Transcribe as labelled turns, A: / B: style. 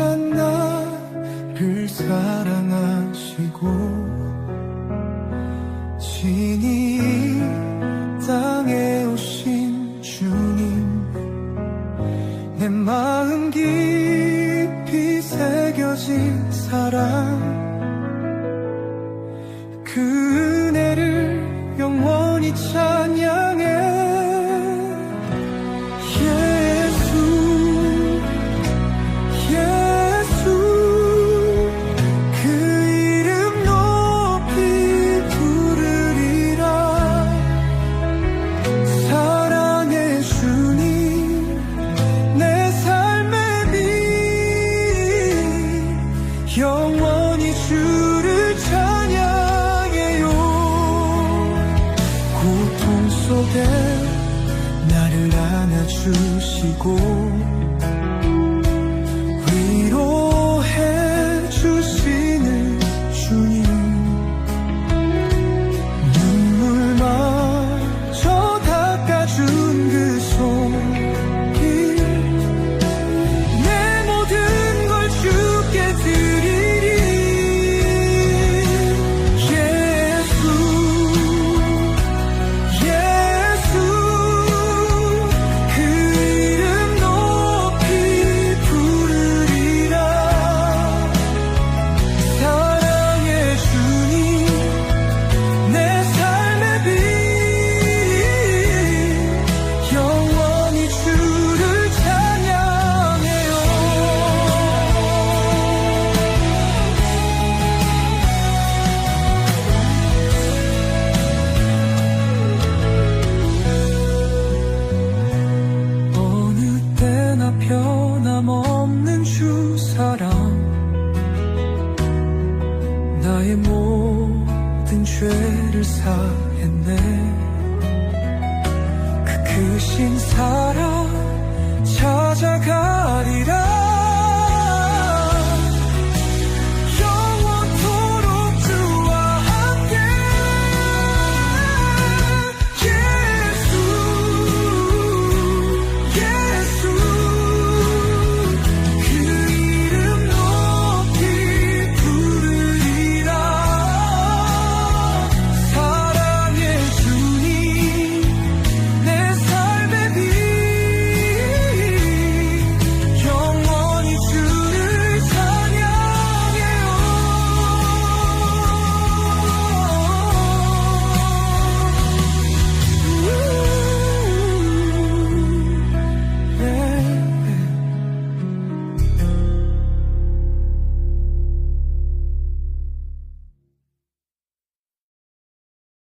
A: 착한 나를 사랑하시고 신이 이 땅에 오신 주님 내 마음 깊이 새겨진 사랑 안아주시고 모든 죄를 사했네. 그 크신 사랑 찾아가리라.